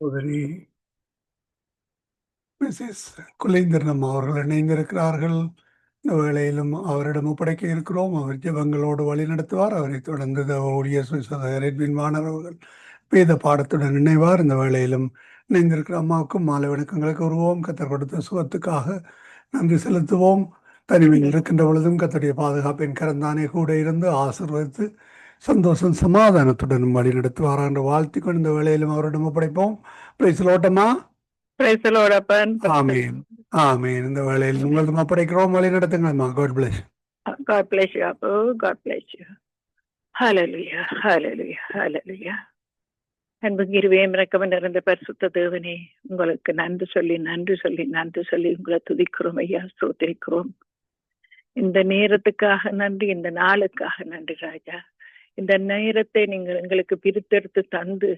சகோதரி மிஸ்ஸஸ் குலேந்திரனம் அவர்கள் இணைந்திருக்கிறார்கள். இந்த வேளையிலும் அவரிடம் ஒப்படைக்க இருக்கிறோம். அவர் ஜபங்களோடு வழி நடத்துவார். அவரை தொடர்ந்து தேவ சுசகரின் மாணவர்கள் வேத பாடத்துடன் இணைவார். இந்த வேளையிலும் இணைந்திருக்கிற அம்மாவுக்கும் மாலை வணக்கங்களுக்கு வருவோம் கத்தர் கொடுத்த சுகத்துக்காக நன்றி செலுத்துவோம். தனிமையில் இருக்கின்ற பொழுதும் கத்தருடைய பாதுகாப்பின் கரந்தானே கூட இருந்து ஆசிர்வதித்து சந்தோஷம் சமாதானத்துடன் வழி நடத்துவார் என்று வாழ்த்திக் கொண்டு இந்த வேளையிலும் அவரிடம் ஒப்படைப்போம். Appan. ஆமீன். ஆமீன். இந்த வேளையில் உங்களது ஒப்படைக்கிறோம். வழி நடத்துங்கம்மா god bless God bless you, Appu. God bless you. Hallelujah, hallelujah, hallelujah. அன்பு கிருவேம் இறக்கம் நிறைந்த பரிசுத்த தேவனே உங்களுக்கு நன்றி சொல்லி நன்றி சொல்லி நன்றி சொல்லி உங்களை துதிக்கிறோம் ஐயா. ஸ்தோத்திரிக்கிறோம். இந்த நேரத்துக்காக நன்றி இந்த நாளுக்காக நன்றி ராஜா. இந்த நேரத்தை நீங்கள் எங்களுக்கு பிரித்தெடுத்து தந்து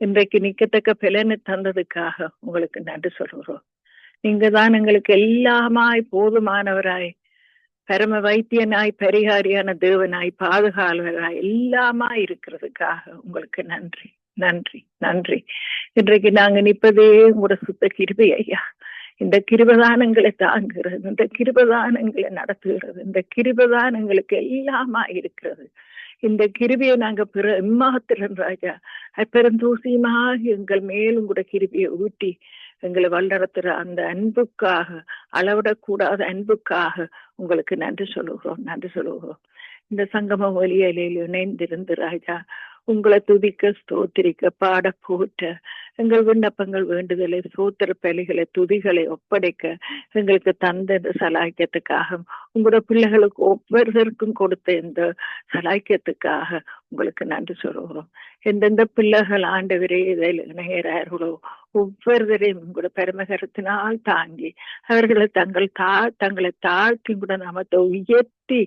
இன்றைக்கு நிக்கத்தக்க பலனை தந்ததுக்காக உங்களுக்கு நன்றி சொல்கிறோம். நீங்க தான் எங்களுக்கு எல்லாமாய் போதுமானவராய் பரம வைத்தியனாய் பரிகாரியான தேவனாய் பாதுகாவலராய் எல்லாமாய் இருக்கிறதுக்காக உங்களுக்கு நன்றி நன்றி நன்றி. இன்றைக்கு நாங்க நிற்பதே உங்களோட சுத்த கிருபை ஐயா. இந்த கிருபதானங்களை தாங்குகிறது இந்த கிருபதானங்களை நடத்துகிறது இந்த கிருபதானங்களுக்கு எல்லாமா இருக்கிறது. இந்த கிருபியை நாங்க பிற எம்மாத்திரன் ராஜா. அப்பெருந்தூசியமாக எங்கள் மேலும் கூட கிருபியை ஊட்டி எங்களை வல்லடத்துற அந்த அன்புக்காக அளவிடக்கூடாத அன்புக்காக உங்களுக்கு நன்றி சொல்லுகிறோம் நன்றி சொல்லுகிறோம். இந்த சங்கம ஒலியலையில் இணைந்திருந்து ராஜா உங்களை துதிக்க ஸ்தோத்திரிக்க பாட போற்ற எங்கள் விண்ணப்பங்கள் வேண்டுதலை சோத்திர பலிகளை துதிகளை ஒப்படைக்க எங்களுக்கு தந்த இந்த சலாக்கியத்துக்காக உங்களோட பிள்ளைகளுக்கு ஒவ்வொருத்தருக்கும் கொடுத்த இந்த சலாக்கியத்துக்காக உங்களுக்கு நன்றி சொல்கிறோம் எந்தெந்த பிள்ளைகள் ஆண்டவரே இதில் இணைகிறார்களோ ஒவ்வொருவரையும் உங்களோட பெருமகரத்தினால் தாங்கி அவர்களை தங்கள் தா தங்களை தாழ்த்தி கூட நாமத்தை உயர்த்தி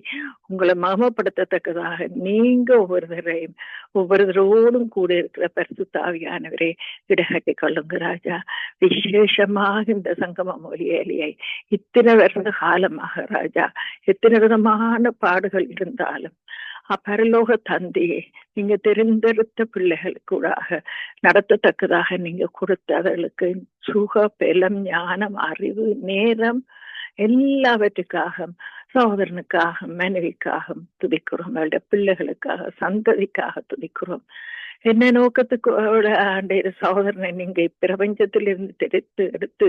உங்களை மகமப்படுத்தத்தக்கதாக நீங்க ஒவ்வொருவரையும் ஒவ்வொருவரோடும் கூட இருக்கிற பரிசுத்தாவியானவரே இடகட்டி கொள்ளுங்க ராஜா. விசேஷமாக இந்த சங்கம மொழியலியை இத்தனை வருட காலமாக ராஜா எத்தனை விதமான பாடுகள் இருந்தாலும் பரலோக தந்தையே நீங்க தெரிந்தெடுத்த பிள்ளைகளுக்கூடாக நடத்தத்தக்கதாக நீங்க கொடுத்த அவர்களுக்கு சுக பெலம் ஞானம் அறிவு நேரம் எல்லாவற்றுக்காக சகோதரனுக்காக மனைவிக்காக துதிக்கிறோம். அவருடைய பிள்ளைகளுக்காக சந்ததிக்காக துதிக்கிறோம். என்ன நோக்கத்துக்கோட ஆண்டைய சகோதரனை நீங்க பிரபஞ்சத்திலிருந்து தெரித்து எடுத்து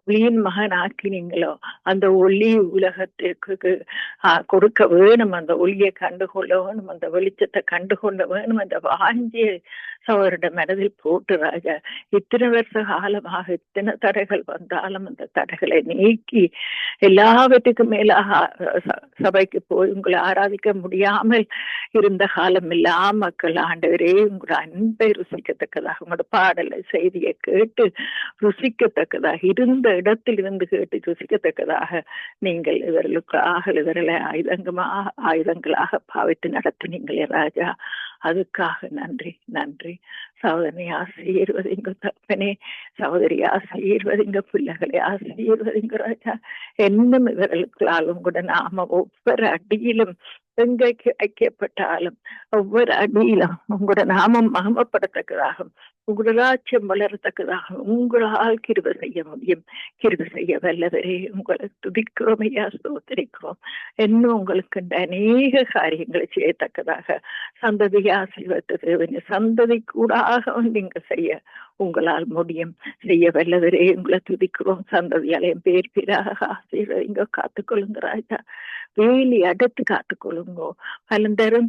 ஒளியின் மகன் ஆக்கினீங்களோ அந்த ஒளி உலகத்திற்கு கொடுக்க வேணும் அந்த ஒளியை கண்டுகொள்ள வேணும் அந்த வெளிச்சத்தை கண்டுகொள்ள வேணும் அந்த வாஞ்சிய சகோதரோட மனதில் போட்டு ராஜா இத்தனை வருஷ காலமாக இத்தனை தடைகள் வந்தாலும் அந்த தடைகளை நீக்கி எல்லாவற்றுக்கும் மேலாக சபைக்கு போய் உங்களை ஆராதிக்க முடியாமல் இருந்த காலம் இல்லா மக்கள் ஆண்டவரே உங்களை அன்பை ருசிக்கத்தக்கதாக உங்களோட பாடலை செய்தியை கேட்டு ருசிக்கத்தக்கதாக இருந்த இடத்தில் இருந்து கேட்டு ருசிக்கத்தக்கதாக நீங்கள் இவர்களுக்காக இவர்களை ஆயுதங்கமாக ஆயுதங்களாக பாவித்து நடத்தினீங்களே ராஜா. அதுக்காக நன்றி நன்றி. சகோதரி ஆசிரியர்வதிங்க தப்பனே சகோதரி ஆசிரியர்வதிங்க பிள்ளைகளை ஆசிரியர்வதிங்க ராஜா. என்னும் இவர்களுக்களாலும் கூட நாம ஒவ்வொரு அடியிலும் எங்கைக்கு ஐக்கியப்பட்டாலும் ஒவ்வொரு அடியிலும் உங்களோட நாமம் மகமப்படத்தக்கதாக உங்களோட ராஜ்யம் வளரத்தக்கதாக உங்களால் கிருப செய்ய முடியும். கிருப செய்ய வல்லவரே உங்களை துதிக்கிறோம் ஐயா சோதரிக்கிறோம் இன்னும் உங்களுக்கு அநேக காரியங்களை செய்யத்தக்கதாக சந்ததியை ஆசீர்வத்த தேவனி சந்ததி கூடாக நீங்க செய்ய உங்களால் முடியும். செய்ய வல்லவரே உங்களை துதிக்கிறோம். சந்ததியாலயம் பேர் பேராக ஆசீர்வதிங்க காத்துக்கொள்ளுங்க ராஜா. வேலி அடுத்து காத்துக்கொள்ளுங்கோ. பலந்தரும்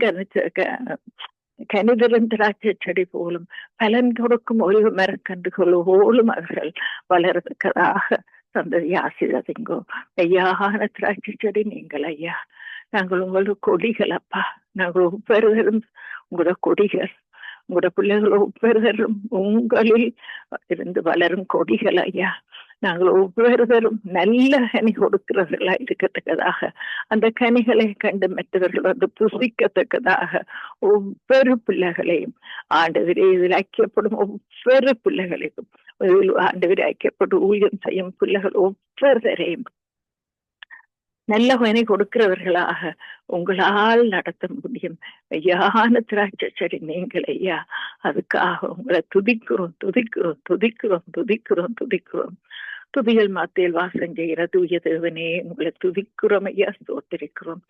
கனிதரும் திராட்சை செடி போலும். பலன் கொடுக்கும் ஒரு மரக்கன்றுகள் போலும் அவர்கள் வளர்க்கிறதாக சந்ததி ஆசீர்வதிங்கோ. ஐயாகான திராட்சை செடி நீங்கள் ஐயா. நாங்கள் உங்களோட கொடிகள் அப்பா. நாங்கள் ஒவ்வொருவரும் உங்களோட கொடிகள் உங்களோட பிள்ளைகள் ஒவ்வொருவரும் உங்களில் இருந்து வளரும் கொடிகள் ஐயா நாங்கள் ஒவ்வொருவரும் நல்ல கனி கொடுக்கிறவர்களா இருக்கத்தக்கதாக அந்த கனிகளை கண்டு மற்றவர்கள் வந்து புசிக்கத்தக்கதாக ஒவ்வொரு பிள்ளைகளையும் ஆண்டவரே இதில் ஐக்கியப்படும் ஒவ்வொரு பிள்ளைகளையும் ஆண்டவரே ஐக்கியப்படும் ஊழியம் செய்யும் பிள்ளைகள் ஒவ்வொருவரையும் நல்ல கொடுக்கிறவர்களாக உங்களால் நடத்த முடியும். ஐயான திராட்சை செடி நீங்கள் ஐயா. அதுக்காக உங்களை துதிக்கிறோம் துதிக்கிறோம் துதிக்கிறோம் துதிக்கிறோம் துதிக்கிறோம். துதிகள் மாத்தியில் வாசம் செய்கிற தூய தேவனே உங்களை துதிக்கிறோம் ஐயா ஸ்தோத்திரிக்கிறோம்.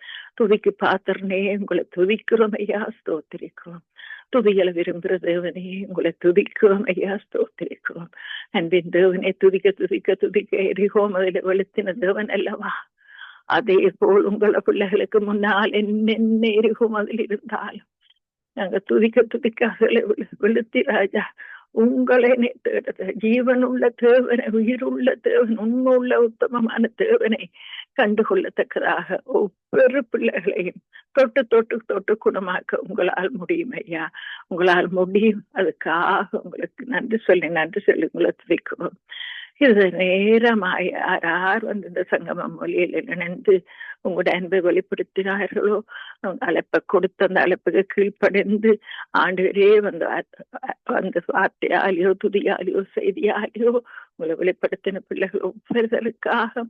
துதிக்கு பாத்திரனே உங்களை துதிக்கிறோம் ஐயா ஸ்தோத்திரிக்கிறோம். துதிகளை விரும்புகிற தேவனே உங்களை துதிக்கிறோம் ஐயா ஸ்தோத்திரிக்கிறோம். அன்பின் தேவனே துதிக்க துதிக்க துதிக்க எரிகோம் அதில் வெளுத்தின தேவன் அல்லவா? அதே போல் உங்கள பிள்ளைகளுக்கு முன்னால் என்னென்ன இருக்கும் அதில் இருந்தாலும். நாங்க துதிக்க துதிக்க அதில் வெளுத்தி ராஜா உங்களை தேடுத. ஜீவன் உள்ள தேவனை உயிர் உள்ள தேவன் உண்மை உள்ள உத்தமமான தேவனை கண்டுகொள்ளத்தக்கதாக ஒவ்வொரு பிள்ளைகளையும் தொட்டு தொட்டு தொட்டு குணமாக்க உங்களால் முடியும் ஐயா. உங்களால் முடியும். அதுக்காக உங்களுக்கு நன்றி சொல்லி நன்றி சொல்லி உங்களை துதிக்கிறோம். இது நேரமாய் யாரார் வந்து இந்த சங்கமம் மொழியில் இணைந்து உங்களோட அன்பை வெளிப்படுத்தினார்களோ அவங்க அழைப்பை கொடுத்த அந்த அழைப்புக்கு கீழ்ப்படைந்து ஆண்டுகளே வந்து அந்த வார்த்தையாலேயோ துதியாலேயோ செய்தியாலேயோ உங்களை வெளிப்படுத்தின பிள்ளைகள் ஒவ்வொருதலுக்காக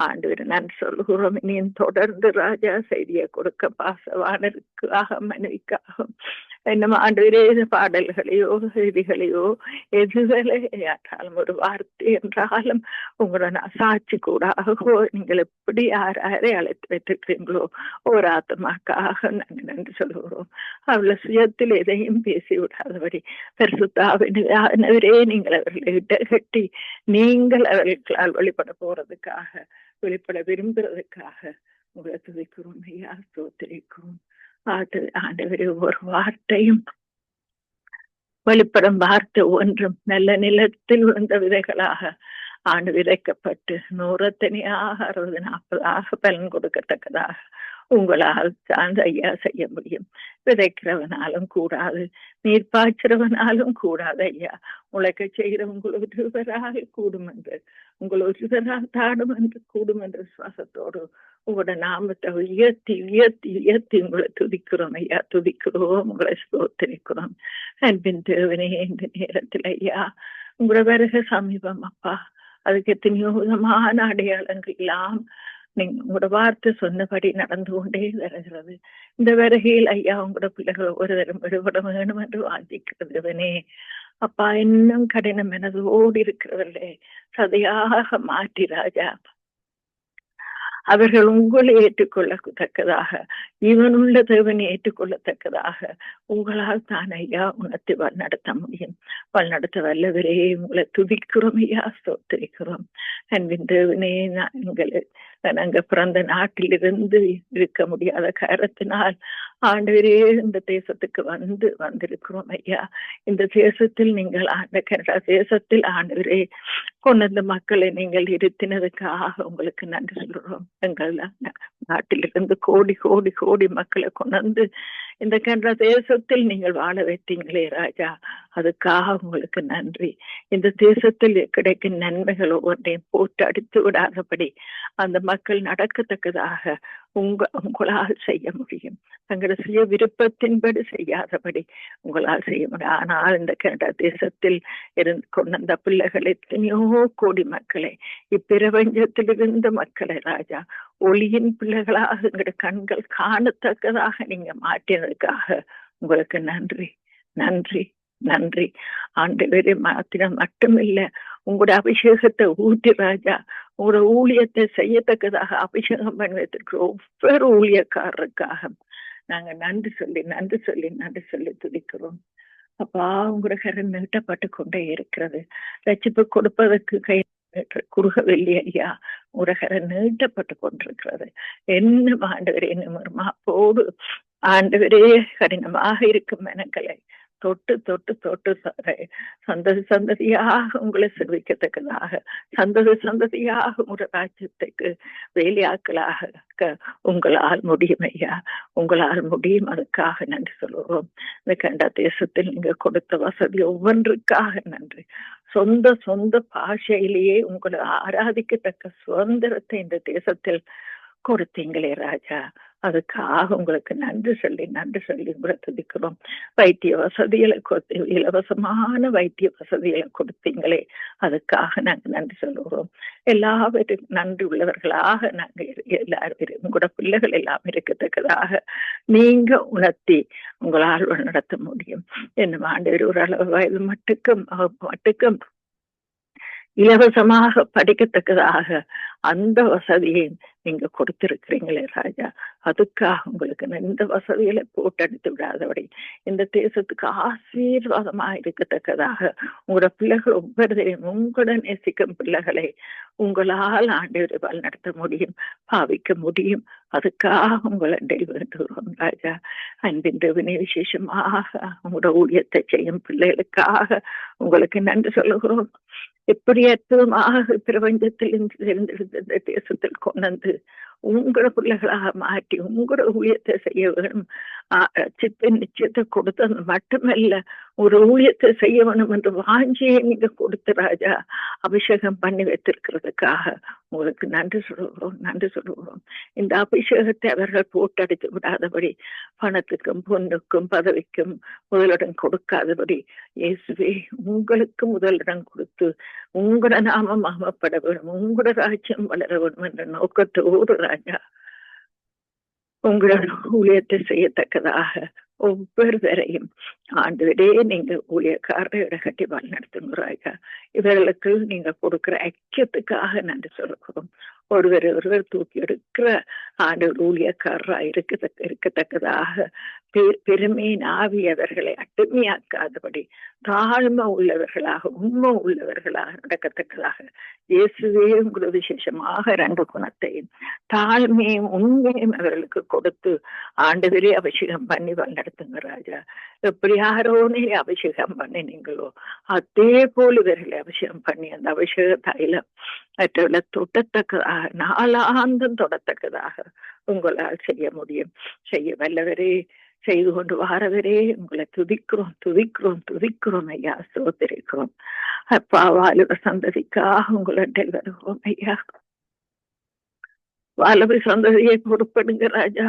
ஆண்டு நான் சொல்லுகிறோம் இனியும் தொடர்ந்து ராஜா செய்தியை கொடுக்க பாசவானருக்காக மனைவிக்காக என்னும் ஆண்டு பாடல்களையோ செய்திகளையோ எதுகளை ஆற்றாலும் ஒரு வார்த்தை என்றாலும் உங்களோட சாட்சி கூடாகவோ நீங்கள் எப்படி யார் யாரை அழைத்து வைத்திருக்கிறீங்களோ ஒரு ஆத்மாக்காக நாங்கள் நன்றி சொல்கிறோம் அவ்வளவு சுயத்தில் எதையும் பேசி விடாதபடி பரிசுத்தாவினவரே நீங்கள் அவர்களை கட்டி நீங்கள் அவர்களால் வெளிப்பட போறதுக்காக வெளிப்பட விரும்புறதுக்காக உங்களை துதிக்கிறோம். ஐயா ஸ்தோத்திரிக்கிறோம். அது ஆண்டவரே ஒரு வார்த்தையும் வெளிப்படும் வார்த்தை ஒன்றும் நல்ல நிலத்தில் விழுந்த விதைகளாக ஆண்டு விதைக்கப்பட்டு நூறத்தனியாக அறுபது நாற்பதாக பலன் கொடுக்கத்தக்கதாக உங்களால் சார்ந்த ஐயா செய்ய முடியும். விதைக்கிறவனாலும் கூடாது நீர் பாய்ச்சிறவனாலும் கூடாது ஐயா. உழைக்க செய்கிற உங்கள் ஒருவராக கூடும் என்று உங்கள் ஒருவரால் தாடும் என்று கூடும் என்ற சுவாசத்தோடு உங்களோட நாமத்தை உயர்த்தி உயர்த்தி உயர்த்தி உங்களை துதிக்கிறோம் ஐயா. துதிக்கிறோம் உங்களை சோத்தரிக்கிறோம் அன்பின் தேவனே இந்த நேரத்தில் ஐயா உங்களோட வருக சமீபம் அப்பா. அதுக்கு எத்தனையோ விதமான அடையாளங்கள் எல்லாம் நீங்க உங்களோட வார்த்தை சொன்னபடி நடந்து கொண்டே வருகிறது. இந்த வருகையில் ஐயா உங்களோட பிள்ளைகள் ஒரு தரம் விடுபட வேண்டும் என்று வாதிக்கிறதுவனே அப்பா இன்னும் கடினம் எனது ஓடி இருக்கிறவர்களே சதையாக மாற்றி ராஜா. அவர்கள் உங்களை ஏற்றுக்கொள்ளத்தக்கதாக இவனுள்ள தேவனை ஏற்றுக்கொள்ளத்தக்கதாக உங்களால் தான் ஐயா உணர்த்தி நடத்த முடியும். வழிநடத்த வல்லவரே உங்களை துதிக்கிறோம் ஐயா சோத்திரிக்கிறோம் அன்பின் தேவனே நான் எங்களை நாங்க பிறந்த நாட்டிலிருந்து இருக்க முடியாத காரணத்தினால் ஆண்டவரே இந்த தேசத்துக்கு வந்து வந்திருக்கிறோம் ஐயா. இந்த தேசத்தில் நீங்கள் ஆண்ட கனடா தேசத்தில் ஆண்டவரே கொண்டு மக்களை நீங்கள் இருத்தினதுக்காக உங்களுக்கு நன்றி சொல்றோம். எங்கள் நாட்டிலிருந்து கோடி கோடி கோடி மக்களை கொண்டு இந்த கனடா தேசத்தில் நீங்கள் வாழ வைத்தீங்களே ராஜா. அதுக்காக உங்களுக்கு நன்றி. இந்த தேசத்தில் கிடைக்கும் நன்மைகள் ஒவ்வொன்றையும் போட்டு அடித்து விடாதபடி அந்த மக்கள் நடக்கத்தக்கதாக உங்க உங்களால் செய்ய முடியும். தங்களது சுய விருப்பத்தின்படி செய்யாதபடி உங்களால் செய்ய முடியும். ஆனால் இந்த கனடா தேசத்தில் இருந்து கொண்ட பிள்ளைகளை எத்தனையோ கோடி மக்களை இப்பிரபஞ்சத்தில் இருந்த மக்களை ராஜா ஒளியின் பிள்ளைகளாக எங்களுடைய கண்கள் காணத்தக்கதாக நீங்க மாற்றினதுக்காக உங்களுக்கு நன்றி நன்றி நன்றி. ஆண்டு பேரை மாத்திரம் மட்டுமில்லை உங்களோட அபிஷேகத்தை ஊட்டி ராஜா உங்களோட ஊழியத்தை செய்யத்தக்கதாக அபிஷேகம் பண்ணி வைத்திருக்கிற ஒவ்வொரு ஊழியக்காரருக்காக நாங்க நன்றி சொல்லி நன்றி சொல்லி நன்றி சொல்லி துதிக்கிறோம். அப்பா உங்களோட கரை நீட்டப்பட்டு கொண்டே இருக்கிறது. ரச்சிப்பு கொடுப்பதற்கு கை குறுகவில்லை ஐயா. உரகரை நீட்டப்பட்டு கொண்டிருக்கிறது. என்ன ஆண்டவரே நிமிர்மாப்போடு ஆண்டவரே கடினமாக இருக்கும் மெனக்களை தொட்டு தொட்டு தொட்டு சந்ததி சந்ததியாக உங்களை சிறுவிக்கத்தக்கதாக சந்ததி சந்ததியாக உங்களோட ராஜ்யத்துக்கு வேலையாக்களாக உங்களால் முடியும் ஐயா. உங்களால் முடியும். அதுக்காக நன்றி சொல்லுவோம் இந்த கண்ட தேசத்தில் நீங்க கொடுத்த வசதி ஒவ்வொன்றுக்காக நன்றி. சொந்த சொந்த பாஷையிலேயே உங்களை ஆராதிக்கத்தக்க சுதந்திரத்தை இந்த தேசத்தில் கொடுத்தீங்களே ராஜா. அதுக்காக உங்களுக்கு நன்றி சொல்லி நன்றி சொல்லி உங்களை துதிக்கிறோம். வைத்திய வசதிகளை கொடுத்து இலவசமான வைத்திய வசதிகளை கொடுத்தீங்களே அதுக்காக நாங்க நன்றி சொல்லுகிறோம். எல்லாவரும் நன்றி உள்ளவர்களாக நாங்க எல்லாரும் உங்களோட பிள்ளைகள் எல்லாம் இருக்கத்தக்கதாக நீங்க உணர்த்தி உங்களால் நடத்த முடியும். என்ன ஆண்டு ஒரு அளவு வயது மட்டுக்கும் மட்டுக்கும் இலவசமாக படிக்கத்தக்கதாக அந்த வசதியை நீங்க கொடுத்திருக்கிறீங்களே ராஜா. அதுக்காக உங்களுக்கு எந்த வசதிகளை போட்டடித்து விடாதபடி. இந்த தேசத்துக்கு ஆசீர்வாதமா இருக்கத்தக்கதாக உங்களோட பிள்ளைகள் ஒவ்வொருவரையும் உங்களுடன் நேசிக்கும் பிள்ளைகளை உங்களால் ஆண்டு நடத்த முடியும் பாவிக்க முடியும். அதுக்காக உங்களை வேண்டுகிறோம் ராஜா. அன்பின் தேவனே விசேஷமாக உங்களோட ஊழியத்தை செய்யும் பிள்ளைகளுக்காக உங்களுக்கு நன்றி சொல்லுகிறோம். எப்படி அற்புதமாக பிரபஞ்சத்தில் இருந்து இந்த தேசத்தில் கொண்டு வந்து உங்களோட பிள்ளைகளாக மாற்றி உங்களோட ஊழியத்தை செய்ய வேணும். சித்த நிச்சயத்தை கொடுத்தது மட்டுமல்ல ஒரு ஊழியத்தை செய்ய வேணும் என்று வாஞ்சியை நீங்க கொடுத்து ராஜா அபிஷேகம் பண்ணி வைத்திருக்கிறதுக்காக உங்களுக்கு நன்றி சொல்லுகிறோம் நன்றி சொல்லுகிறோம். இந்த அபிஷேகத்தை அவர்கள் போட்டடித்து விடாதபடி பணத்துக்கும் பொண்ணுக்கும் பதவிக்கும் முதலிடம் கொடுக்காதபடி இயேசுவே உங்களுக்கு முதலிடம் கொடுத்து உங்களோட நாமம் மகமப்பட வேணும் உங்களோட ராஜ்யம் வளர வேணும் என்ற நோக்கத்தோடு ராஜா உங்களோட ஊழியத்தை செய்யத்தக்கதாக ஒவ்வொருவரையும் ஆண்டுவிடே நீங்க ஊழியக்காரரை கட்டி வாழ் நடத்துங்க இவர்களுக்கு நீங்க கொடுக்கிற ஐக்கியத்துக்காக நன்றி சொல்லுகிறோம் ஒருவர் ஒருவர் தூக்கி எடுக்கிற ஆண்டு ஊழியக்காரரா இருக்கத்தக்க இருக்கத்தக்கதாக. பெருமையின் ஆவி அவர்களை அட்டுமையாக்காதபடி தாழ்மை உள்ளவர்களாக உண்மை உள்ளவர்களாக நடக்கத்தக்கதாக இயேசுவே உங்களை விசேஷமாக ரெண்டு குணத்தையும் தாழ்மையும் உண்மையும் அவர்களுக்கு கொடுத்து ஆண்டுகளே அபிஷேகம் பண்ணி வழிநடத்துங்க ராஜா. எப்படி யாரோனே அபிஷேகம் பண்ணினீங்களோ அதே போல் இவர்களை அபிஷேகம் பண்ணி அந்த அபிஷேக தைலம் மற்றவர்களை தொட்டத்தக்கதாக நாலாந்தம் தொடத்தக்கதாக உங்களால் செய்ய முடியும். செய்ய வல்லவரே செய்து கொண்டு வாரவரே உங்களை துதிக்கிறோம் துதிக்கிறோம் துதிக்கிறோம் ஐயா சோதரிக்கிறோம் அப்பா வாலிப சந்ததிக்காக உங்களை வருவோம் ஐயா வாலிப சந்ததியை பொறுப்படுங்க ராஜா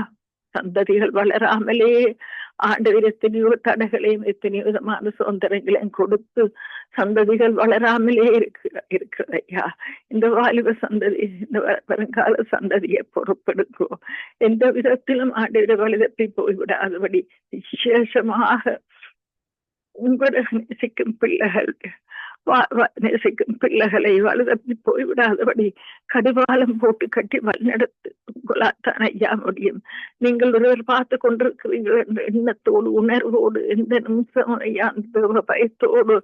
சந்ததிகள் வளராமலே ஆண்டவர் எத்தனையோ தடைகளையும் எத்தனையோ விதமான சுதந்திரங்களையும் கொடுத்து சந்ததிகள் வளராமலே இருக்கிற இருக்கிறது ஐயா இந்த வாலிப சந்ததி இந்த வருங்கால சந்ததியை பொறுப்பெடுக்கும் எந்த விதத்திலும் ஆண்டவர் வலுதப்பி போய்விடாதபடி விசேஷமாக உங்களை நேசிக்கும் பிள்ளைகள் நேசிக்கும் பிள்ளைகளை வலுதப்பி போய்விடாதபடி கடிவாளம் போட்டு கட்டி வழிநடத்து ஐயா முடியும் நீங்கள் ஒருவர் பார்த்து கொண்டிருக்கிறீர்கள் என்ற எண்ணத்தோடு உணர்வோடு எந்த நிமிஷம் ஐயா அந்த பயத்தோடு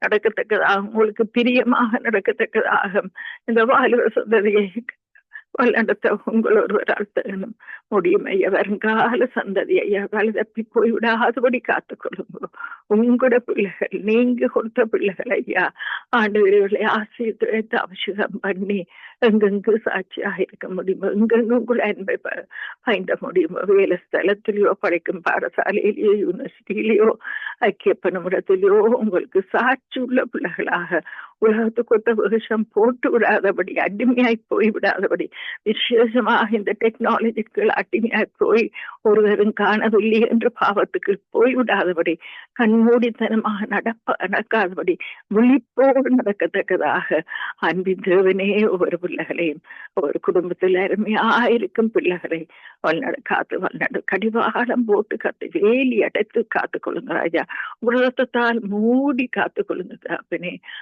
நடக்கத்தக்கதாக உங்களுக்கு பிரியமாக நடக்கத்தக்கதாக இந்த வாலிப சந்ததியை வழிநடத்த உங்கள் ஒருவரால் தகனும் முடியும் ஐயா வருங்கால சந்ததி ஐயா வலுதப்பி போய்விடாதபடி காத்துக்கொள்ளுங்க உங்களோட பிள்ளைகள் நீங்க கொடுத்த பிள்ளைகள் ஐயா ஆண்டு விரைவில் ஆசிரியத்தை அபிஷேகம் பண்ணி எங்கெங்கு சாட்சியாக இருக்க முடியுமோ எங்கெங்கு உங்கள் அன்பை பயந்த முடியுமோ வேலை ஸ்தலத்திலேயோ படிக்கும் பாடசாலையிலேயோ யூனிவர்சிட்டியிலேயோ ஐக்கிய பணிமிடத்திலேயோ உங்களுக்கு சாட்சி உள்ள பிள்ளைகளாக உலகத்துக்கு ஒத்த விஷம் போட்டு விடாதபடி அடிமையாய் போய் விடாதபடி விசேஷமாக இந்த டெக்னாலஜிக்குள் அடிமையாய் போய் ஒருவரும் காணவில்லை என்று பாவத்துக்கு போய் விடாதபடி கண்மூடித்தனமாக நடப்ப நடக்காதபடி விழிப்போடு நடக்கத்தக்கதாக அன்பின் தேவனே ஒவ்வொரு பிள்ளைகளையும் ஒரு குடும்பத்தில் அருமையாயிருக்கும் பிள்ளைகளை வல்நடு காத்து வல்நடு கடிவாளம் போட்டு காத்து வேலி அடைத்து காத்து கொள்ளுங்க ராஜா. உலகத்தால் மூடி காத்து கொள்ளுங்க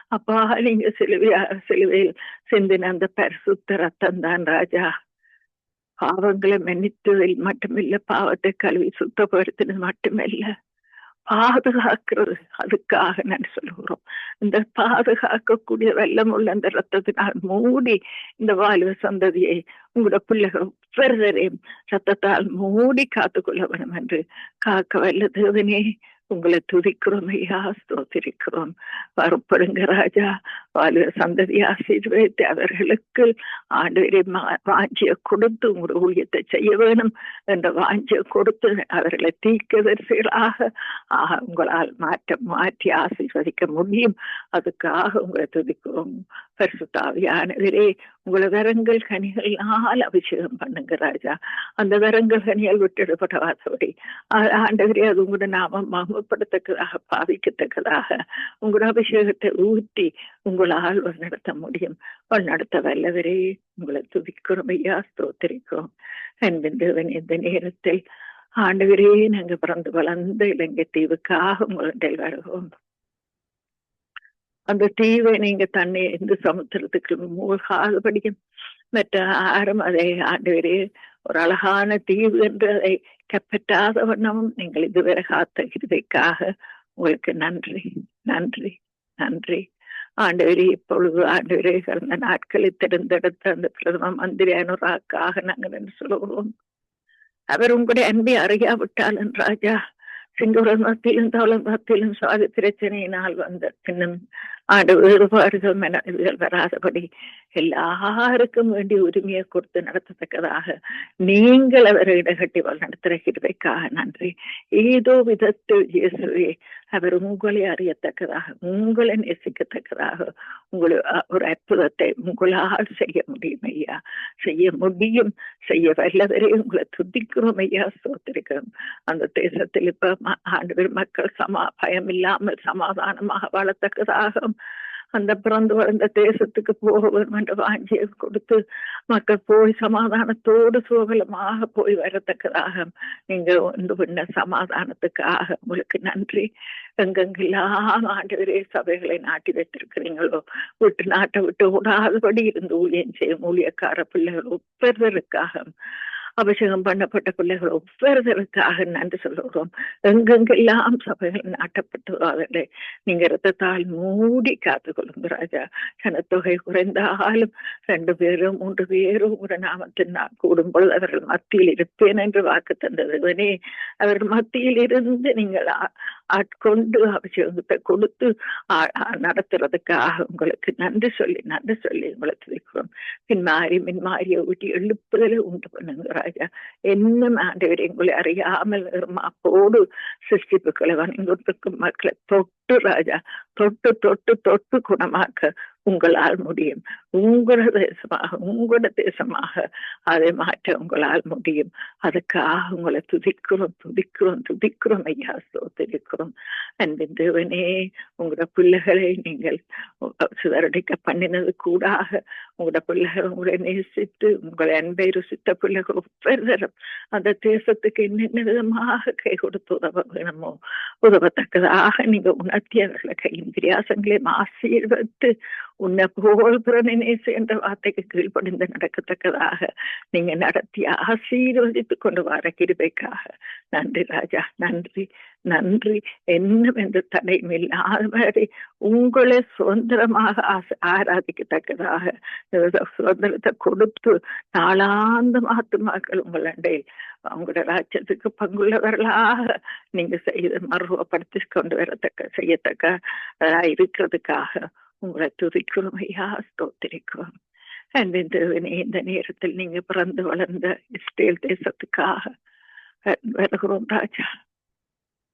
அப்பா அப்பா நீங்க சிலுவையா சிலுவையில் சிந்தின அந்த பரிசுத்த ரத்தம் தான் ராஜா பாவங்களை மன்னித்ததில் மட்டுமில்ல பாவத்தை கழுவி சுத்தப்படுத்தினது மட்டுமில்ல பாதுகாக்கிறது அதுக்காக நான் சொல்கிறோம் இந்த பாதுகாக்கக்கூடிய வெள்ளம் உள்ள அந்த ரத்தத்தினால் மூடி இந்த வாலிப சந்ததியை உங்களோட பிள்ளைகள் ஒவ்வொருவரையும் ரத்தத்தால் மூடி காத்துக்கொள்ள வேணும் என்று காக்க வல்ல தேவனே உங்களை துதிக்கிறோம் ஐயா ஸ்தோத்திரிக்கிறோம். வரப்படுங்க ராஜா வாழ்க சந்ததி ஆசீர்வதித்து அவர்களுக்கு ஆண்டவரை வாஞ்சியை கொடுத்து உங்களுடைய ஊழியத்தை செய்ய வேணும் என்ற வாஞ்சியை கொடுத்து அவர்களை தீர்க்கதரிசிகளாக ஆக உங்களால் மாற்ற மாற்றி ஆசீர்வதிக்க முடியும். அதுக்காக உங்களை துதிக்கிறோம். பரிசுத்தாவியானவரே உங்களை வரங்கள் கனிகளால் அபிஷேகம் பண்ணுங்க ராஜா. அந்த வரங்கள் கனியால் விட்டுடப்படாதபடி ஆண்டவரே அது உங்களோட நாமம் மகமப்படுத்தக்கதாக பாவிக்கத்தக்கதாக. உங்களோட அபிஷேகத்தை ஊற்றி உங்களால் நடத்த முடியும். நடத்த வல்லவரே உங்களை துதிக்கிறோம் ஐயா ஸ்தோத்திரிக்கிறோம். அன்பின் இந்த நேரத்தில் ஆண்டவரே நாங்கள் பிறந்து வளர்ந்த இலங்கை தீவுக்காக உங்களுடைய வருகிறோம் அந்த தீவை நீங்க தண்ணி இந்த சமுத்திரத்துக்கு மூழ்காதபடியும் மற்ற ஆரம் அதை ஆண்டவரே ஒரு அழகான தீவு என்று அதை கப்பற்றாத வண்ணமும் நீங்கள் இதுவரை காத்த இருதைக்காக உங்களுக்கு நன்றி நன்றி நன்றி. ஆண்டவரே இப்பொழுது ஆண்டவரே கடந்த நாட்களில் தேர்ந்தெடுத்த அந்த பிரதம மந்திரி அனுராக்காக நாங்கள் என்று சொல்லுவோம் அவர் உங்களுடைய அன்பை அறியாவிட்டால் ராஜா சிங்கூரம் மத்தியிலும் தவளம் மத்தியிலும் சுவாதி பிரச்சனையினால் வந்த பின்னும் ஆண்டு வேறுபாடுகள் மனதில் வராதபடி எல்லாருக்கும் வேண்டிய உரிமையை கொடுத்து நடத்தத்தக்கதாக நீங்கள் அவரை இடகட்டி நடத்துகிற கிருபைக்காக நன்றி ஏதோ விதத்தில் இயேசுவே அவர் உங்களை அறியத்தக்கதாக உங்களை நேசிக்கத்தக்கதாக உங்களை ஒரு அற்புதத்தை உங்களால் செய்ய முடியும் ஐயா. செய்ய முடியும். செய்ய வல்லவரே உங்களை துதிக்கிறோம் ஐயா சோத்திருக்கிறோம் அந்த தேசத்தில் இப்ப ஆண்டு மக்கள் சமா பயம் இல்லாமல் சமாதானமாக வாழத்தக்கதாக அந்த பிறந்து வளர்ந்த தேசத்துக்கு போக வேண்டும் என்ற வாஞ்சியை கொடுத்து மக்கள் போய் சமாதானத்தோடு சுகலமாக போய் வரத்தக்கதாக நீங்க வந்து பண்ண சமாதானத்துக்காக உங்களுக்கு நன்றி. எங்கெங்கெல்லாம் ஆண்டவரே சபைகளை நாட்டி வைத்திருக்கிறீங்களோ விட்டு நாட்டை விட்டு ஓடாதபடி இருந்து ஊழியம் செய்யும் ஊழியக்கார பிள்ளைகள் ஒவ்வொருவருக்காக அபிஷேகம் பண்ணப்பட்ட பிள்ளைகள் ஒவ்வொருத்தருக்காக நன்றி சொல்லுகிறோம். எங்கெங்கெல்லாம் சபைகள் நாட்டப்பட்டு அவர்களை நீங்க ரத்தத்தால் மூடி காத்து கொள்ளுங்க ராஜா. ஜனத்தொகை குறைந்தாலும் ரெண்டு பேரும் மூன்று பேரும் ஒரு நாமத்தில் நான் கூடும் பொழுது அவர்கள் மத்தியில் இருப்பேன் என்று வாக்கு தந்தது அவர்கள் மத்தியில் இருந்து நீங்கள் ஆட்கொண்டு அபிஷேகத்தை கொடுத்து நடத்துறதுக்காக உங்களுக்கு நன்றி சொல்லி நன்றி சொல்லி உங்களை துதிக்கிறோம் பின்மாறி மின்மாறிய ஊட்டி எழுப்புதலை உண்டு பண்ணுங்க ராஜா. என்ன ஆண்டவர் எங்களை அறியாமல் அப்போடு சிருஷ்டிப்புகளை வணங்கிட்டு இருக்கும் மக்களை தொட்டு ராஜா தொட்டு தொட்டு தொட்டு குணமாக்க உங்களால் முடியும். உங்களோட தேசமாக உங்களோட தேசமாக அதை மாற்ற உங்களால் முடியும். அதுக்காக உங்களை துதிக்கிறோம் துதிக்கிறோம் துதிக்கிறோம் ஐயா சோதரிக்கிறோம் அன்பின் தேவனே உங்களோட பிள்ளைகளை நீங்கள் சிதறடிக்க பண்ணினது கூடாக. உங்களோட பிள்ளைகள் உங்களை நேசித்து உங்களை அன்பை ருசித்த பிள்ளைகள் ஒவ்வொருத்தரும் அந்த தேசத்துக்கு என்னென்ன விதமாக கை கொடுத்து உதவ வேணுமோ உதவத்தக்கதாக நீங்க உணர்த்தியவர்களை கையின் பிரியாசங்களையும் ஆசீர்வத்து உன்னை போல் பிறனினேசு என்ற வார்த்தைக்கு கீழ்ப்படிந்து நடக்கத்தக்கதாக நீங்க நடத்தி ஆசீர்வதித்துக் கொண்டு வர கிருபைக்காக நன்றி ராஜா நன்றி நன்றி என்னவென்று தடையும் இல்லாத மாதிரி உங்களை சுதந்திரமாக ஆராதிக்கத்தக்கதாக சுதந்திரத்தை கொடுத்து நாளாந்த ஆத்துமாக்கள் உங்கள் அண்டையில் அவங்களோட ராஜ்யத்துக்கு பங்குள்ளவர்களாக நீங்க செய்து மருவப்படுத்தி கொண்டு வரத்தக்க செய்யத்தக்க இருக்கிறதுக்காக உங்களை துதிக்கிறோம் ஐயா ஸ்தோத்திரிக்கிறோம் அன்பின் இந்த நேரத்தில் நீங்க பிறந்து வளர்ந்த இஸ்ரேல் தேசத்துக்காக வருகிறோம் ராஜா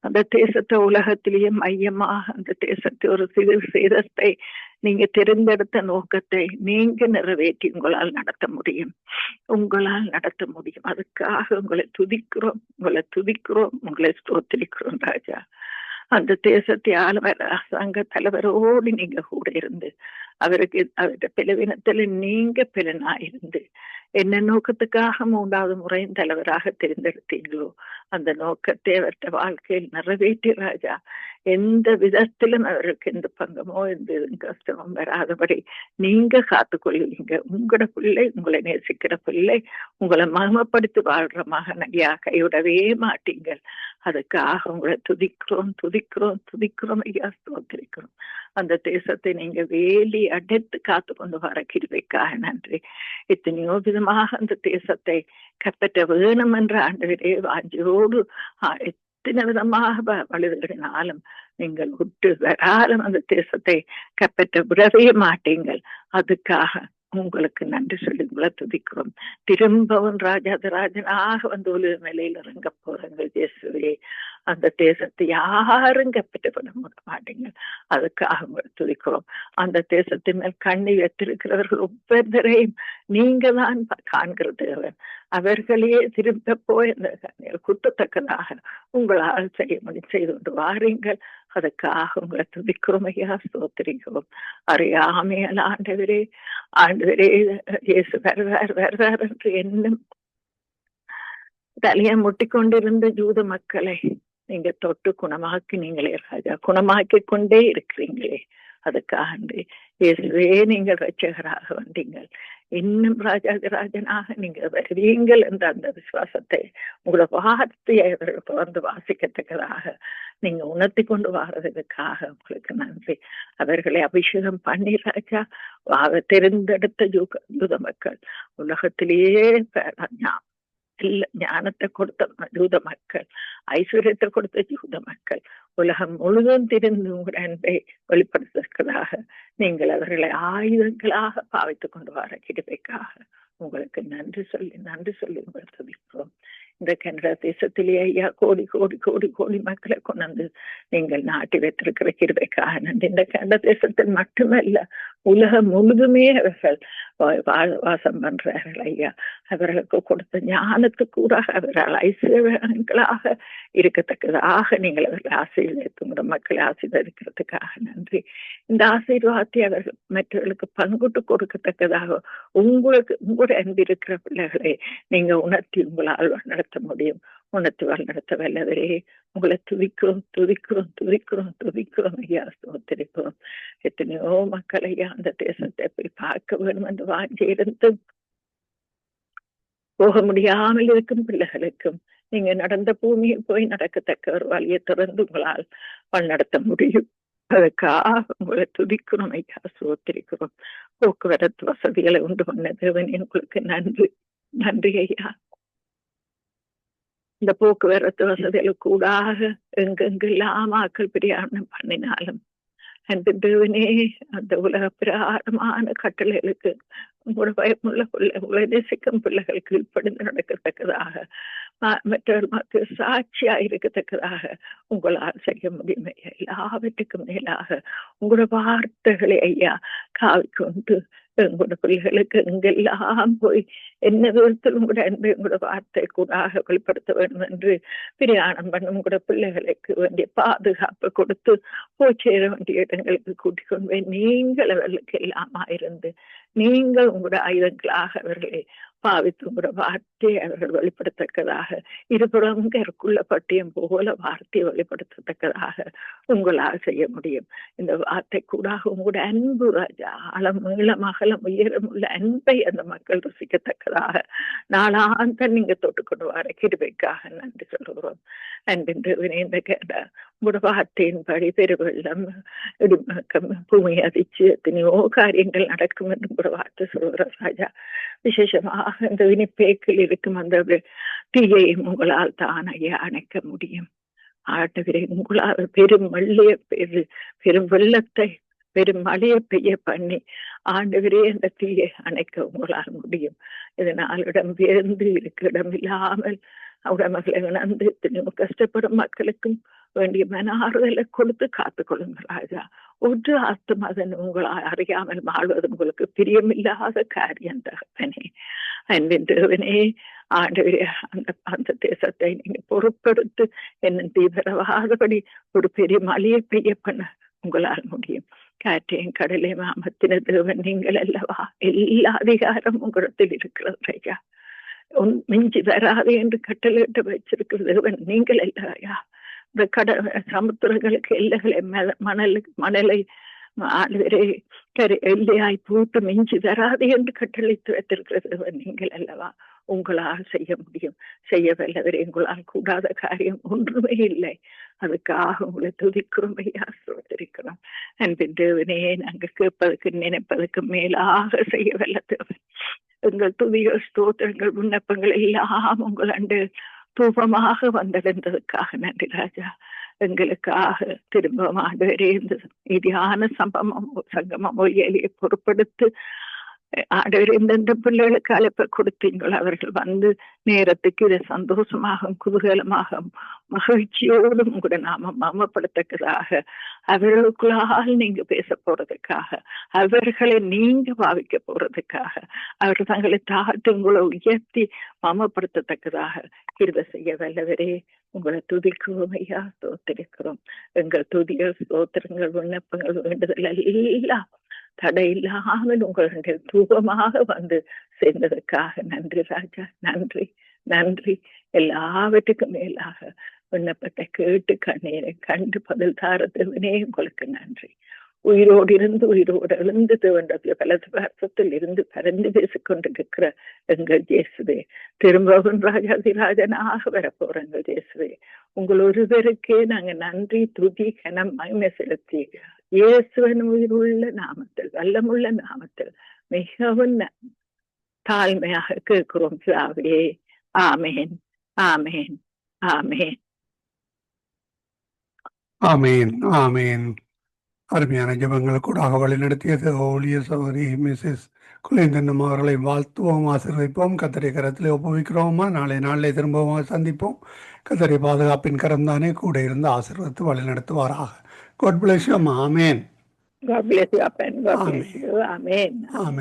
அந்த தேசத்தை உலகத்திலேயே மையமாக அந்த தேசத்தை ஒரு சிறு சேதத்தை நீங்க தெரிந்தெடுத்த நோக்கத்தை நீங்க நிறைவேற்றி உங்களால் நடத்த முடியும் உங்களால் நடத்த முடியும் அதுக்காக உங்களை துதிக்கிறோம் உங்களை துதிக்கிறோம் உங்களை ஸ்தோத்திரிக்கிறோம் ராஜா அந்த தேசத்தை ஆளுநர் அரசாங்க தலைவரோடு நீங்க கூட இருந்து அவருக்கு அவருடைய பிளவினத்துல நீங்க பிறனா இருந்து என்ன நோக்கத்துக்காக மூன்றாவது முறையும் தலைவராக தேர்ந்தெடுத்தீங்களோ அந்த நோக்கத்தை அவர்கிட்ட வாழ்க்கையில் நிறைவேற்றி ராஜா எந்த விதத்திலும் அவருக்கு எந்த பங்கமோ எந்த கஷ்டமும் வராதபடி நீங்க காத்துக்கொள்வீங்க உங்களோட பிள்ளை உங்களை நேசிக்கிற பிள்ளை உங்களை மகமப்படுத்தி வாழ்ற மகனையா கைவிடவே மாட்டீங்க அதுக்காக உங்களை துதிக்கிறோம் துதிக்கிறோம் துதிக்கிறோம் ஐயா ஸ்தோத்திரிக்கிறோம் அந்த தேசத்தை நீங்க வேலி அடைத்து காத்து கொண்டு வர கிருவைக்காக நன்றி. எத்தனையோ விதமாக அந்த தேசத்தை கப்பற்ற வேணும் என்ற ஆண்டவரே வாஞ்சியோடு எத்தனை விதமாக வழிகளினாலும் நீங்கள் விட்டு வராலும் அந்த தேசத்தை கப்பற்ற விடவே மாட்டீங்கள். அதுக்காக உங்களுக்கு நன்றி சொல்லி உங்களை துதிக்கிறோம் திரும்பவும் ராஜாதிராஜனாக வந்து உலக நிலையில் இறங்க போறங்க இயேசுவே. அந்த தேசத்தை யாரும் கைப்பற்றப்பட மாட்டீங்க. அதுக்காக துதிக்கிறோம். அந்த தேசத்தின் மேல் கண்ணி வைத்திருக்கிறவர்கள் ஒவ்வொருத்தரையும் நீங்க தான் காண்கிறது தேவன். அவர்களே திரும்ப போய் அந்த கண்ணீர் குட்டத்தக்கதாக உங்களால் செய்ய முடியும் செய்து கொண்டு வாரீங்கள். அதுக்காக உங்களை துதிக்கிறோம் ஐயா சோத்திரிக்கிறோம் அறியாமையால் ஆண்டவரே ஆண்டவரே இயேசு வருவார் வருவார் என்று என்னும் தலையை முட்டிக்கொண்டிருந்த ஜூத மக்களை நீங்க தொட்டு குணமாக்கி நீங்களே ராஜா. குணமாக்கி கொண்டே இருக்கிறீங்களே. அதுக்காக இயேசுவே நீங்கள் ரட்சகராக வந்தீங்கள். இன்னும் ராஜாதிராஜனாக நீங்க வருவீங்கள் என்ற அந்த விசுவாசத்தை உங்களை வார்த்தையை அவர்கள் வந்து வாசிக்கத்தக்கதாக நீங்க உணர்த்தி கொண்டு வர்றதுக்காக உங்களுக்கு நன்றி. அவர்களை அபிஷேகம் பண்ணி ராஜா. தெரிந்தெடுத்த யூக யூத மக்கள். உலகத்திலேயே இல்ல ஞானத்தை கொடுத்த ஜூத மக்கள் ஐஸ்வர்யத்தை கொடுத்த ஜூத மக்கள் உலகம் முழுதும் திரிந்து உங்கள் அன்பை வெளிப்படுத்துவதற்காக நீங்கள் அவர்களை ஆயுதங்களாக பாவித்துக் கொண்டு வர கிருபைக்காக உங்களுக்கு நன்றி சொல்லி நன்றி சொல்லி உங்களை துதிக்கிறோம் இந்த கனடா தேசத்திலே ஐயா கோடி கோடி கோடி கோடி மக்களை கொண்டு நீங்கள் நாட்டி வைத்திருக்கிற கிருபைக்காக நன்றி இந்த கனடா தேசத்தில் மட்டுமல்ல உலகம் முழுதுமே அவர்கள் வாசம் பண்றார்கள் ஐயா அவர்களுக்கு கொடுத்த ஞானத்துக்கு கூட அவர்கள் ஐஸ்வர்களாக இருக்கத்தக்கதாக நீங்கள் அவர்கள் ஆசீர்வதித்து மக்களை ஆசீர்வதிக்கிறதுக்காக நன்றி இந்த ஆசீர்வாதத்தை அவர்கள் மற்றவர்களுக்கு பங்குட்டு கொடுக்கத்தக்கதாக உங்களுக்கு உங்களுடைய அன்பிருக்கிற பிள்ளைகளை நீங்க உணர்த்தி உங்களால் நடத்த முடியும் உணர்த்தி நடத்த வல்லவரே உங்களை துதிக்கிறோம் துதிக்கிறோம் துதிக்கிறோம் துதிக்கிறோம் ஐயா ஸ்தோத்திரிக்கிறோம் எத்தனையோ மக்கள் ஐயா அந்த தேசத்தை போய் பார்க்க வேண்டும் அந்த வாஞ்சி இருந்து போக முடியாமல் இருக்கும் பிள்ளைகளுக்கும் நீங்க நடந்த பூமியில் போய் நடக்கத்தக்க ஒரு வழியை திறந்து உங்களால் வழிநடத்த முடியும் அதுக்காக உங்களை துதிக்கிறோம் ஐயா சோத்திரிக்கிறோம் போக்குவரத்து வசதிகளை உண்டு பண்ண தேவன் உங்களுக்கு நன்றி நன்றி ஐயா இந்த போக்குவரத்து வசதிகளுக்கு கூடாக எங்கெங்கெல்லாம் ஆக்கள் பிரயாணம் பண்ணினாலும் அந்த தேவனே அந்த உலக பிரகாரமான கட்டளைகளுக்கு உங்களோட பயமுள்ள பிள்ளை உங்களை நேசிக்கும் பிள்ளைகள் கீழ்ப்படுந்து நடக்கத்தக்கதாக மற்றவர் மக்கள் சாட்சியா இருக்கத்தக்கதாக உங்களால் செய்ய முடியும். எல்லாவற்றுக்கும் மேலாக உங்களோட வார்த்தைகளை ஐயா காவிக்கொண்டு எங்களோட பிள்ளைகளுக்கு எங்கெல்லாம் போய் என்ன தூரத்தில் கூட அன்பை உங்களோட வார்த்தை கூடாக வெளிப்படுத்த வேண்டும் என்று பிரயாணம் பண்ணும் கூட பிள்ளைகளுக்கு வேண்டிய பாதுகாப்பு கொடுத்து போய் சேர வேண்டிய இடங்களுக்கு கூட்டிக் கொண்டு போய் நீங்கள் அவர்களுக்கு எல்லாமா இருந்து நீங்கள் உங்களோட ஆயுதங்களாக அவர்களை பாவித்துங்கிற வார்த்தையை அவர்கள் வெளிப்படுத்தக்கதாக இருபுறம் கருக்குள்ள பட்டியம் போல வார்த்தையை வெளிப்படுத்தத்தக்கதாக உங்களால் செய்ய முடியும். இந்த வார்த்தை கூடாக உங்களோட அன்பு ராஜா ஆழம் நீளம் அகலம் உயரம் உள்ள அன்பை அந்த மக்கள் ருசிக்கத்தக்கதாக நாளாந்த நீங்க தொட்டுக்கொண்டு வர கிருபைக்காக நன்றி சொல்கிறோம் அன்பின்று இந்த கேட்ட உங்களோட வார்த்தையின்படி பெருவெள்ளம் இடிமக்கம் பூமி அதிர்ச்சி எத்தனையோ காரியங்கள் நடக்கும் என்று கூட சொல்கிறார் ராஜா விசேஷமாக இந்த வினிப்பேக்கில் இருக்கும் அந்த தீயையும் உங்களால் தான் ஐயா அணைக்க முடியும் ஆட்டவரை உங்களால் பெரும் வெள்ளைய பெரு பெரும் வெள்ளத்தை பெரும் மழையை பெய்ய பண்ணி ஆண்டவரே அந்த தீயை அணைக்க உங்களால் முடியும் இதனால் இடம் பெயர்ந்து இருக்க இடம் இல்லாமல் உடமைகளை உணர்ந்து எத்தனையோ கஷ்டப்படும் மக்களுக்கும் வேண்டிய மன ஆறுதலை கொடுத்து காத்து கொள்ளுங்கள் ராஜா ஒரு ஆத்தும் அதன் உங்களால் அறியாமல் வாழ்வது உங்களுக்கு பிரியமில்லாத காரியம் தகவனே அன்பின் தேவனே ஆண்டவரே அந்த அந்த தேசத்தை நீங்க பொருட்படுத்து என்ன தீவிரவாதபடி ஒரு பெரிய மழையை பெய்ய பண்ண உங்களால் முடியும் காற்றையும் கடலையும் அமர்த்தின தேவன் நீங்கள் அல்லவா எல்லா அதிகாரம் உங்களிடத்தில் இருக்கிறது ஐயா உன் மிஞ்சி வராது என்று கட்டளையிட்டு வச்சிருக்கிற தேவன் நீங்கள் இல்லையா இந்த கட சமுத்திரங்களுக்கு எல்லைகளை மணல் மணலை ஆளுவரை கரு எல்லையாய் பூட்டு மிஞ்சி வராது என்று கட்டளைத்து வைத்திருக்கிறது நீங்கள் அல்லவா? உங்களால் செய்ய முடியும். செய்ய வல்லவர் உங்களால் கூடாத காரியம் ஒன்றுமே இல்லை. அதுக்காக உங்களை துதிக்கிறோம் ஐயா சொல்லிருக்கிறோம் அன்பின் தேவனே நாங்கள் கேட்பதற்கு நினைப்பதற்கு மேலாக செய்ய வல்ல தேவன் எங்கள் துதிகள் ஸ்தோத்திரங்கள் விண்ணப்பங்கள் எல்லாம் உங்கள் அண்டு தூபமாக வந்தடைந்ததுக்காக நன்றி ராஜா. எங்களுக்காக திரும்ப ஆண்டவரே இந்த நிதியான சம்பமம் சங்கமம் ஒலியலியை பொருட்படுத்து ஆண்டவர் எந்தெந்த பிள்ளைகளுக்கு அழைப்பை கொடுத்தீங்களோ அவர்கள் வந்து நேரத்துக்கு இதை சந்தோஷமாகவும் குதூகலமாகவும் மகிழ்ச்சியோடும் கூட நாம மமப்படுத்தக்கதாக அவர்களுக்குள்ளால் நீங்க பேச போறதுக்காக அவர்களை நீங்க பாவிக்க போறதுக்காக அவர்கள் தங்களை தாழ்த்து உங்களை உயர்த்தி மமப்படுத்தத்தக்கதாக கிருப செய்ய வல்லவரே. உங்களை துதிக்கிறோம் ஐயா தோத்திருக்கிறோம் எங்கள் துதிகள் ஸ்தோத்திரங்கள் விண்ணப்பங்கள் வேண்டுதல் எல்லாம் தடையில்லாமல் உங்களுடைய தூபமாக வந்து சேர்ந்ததற்காக. நன்றி ராஜா நன்றி நன்றி. எல்லாவற்றுக்கும் மேலாக விண்ணப்பத்தை கேட்டு கண்ணீரை கண்டு பதில் தாரதுவனே உங்களுக்கு நன்றி. உயிரோடு இருந்து உயிரோடு எழுந்து தேவண்டது வலது வருஷத்தில் இருந்து பறந்து பேசிக் கொண்டிருக்கிற எங்கள் ஜேசுவே திரும்பவும் ராஜாதிராஜனாக வரப்போற எங்கள் ஜேசுவே உங்கள் ஒருவருக்கே நாங்க நன்றி துதி கனம் மகிமை செலுத்தி இயேசுவன் உள்ள நாமத்தில் வல்லமுள்ள நாமத்தில் மிகவும் தாழ்மையாக கேட்கிறோம் பிதாவே. ஆமேன் ஆமேன் ஆமேன். ஆமேன் ஆமேன். அருமையான ஜபங்களுக்கூடாக வழிநடத்தியது ஊழிய சகோதரி மிஸ்ஸஸ் குலேந்தன்னம் அவர்களை வாழ்த்துவோம் ஆசீர்வதிப்போம். கத்தரை கரத்தில் ஒப்புவிக்கிறோமா? நாளை நாளிலே திரும்பவும் சந்திப்போம். கத்தரை பாதுகாப்பின் கரம் தானே கூட இருந்து ஆசீர்வதித்து வழிநடத்துவாராக God bless you, அம்மா. Amen.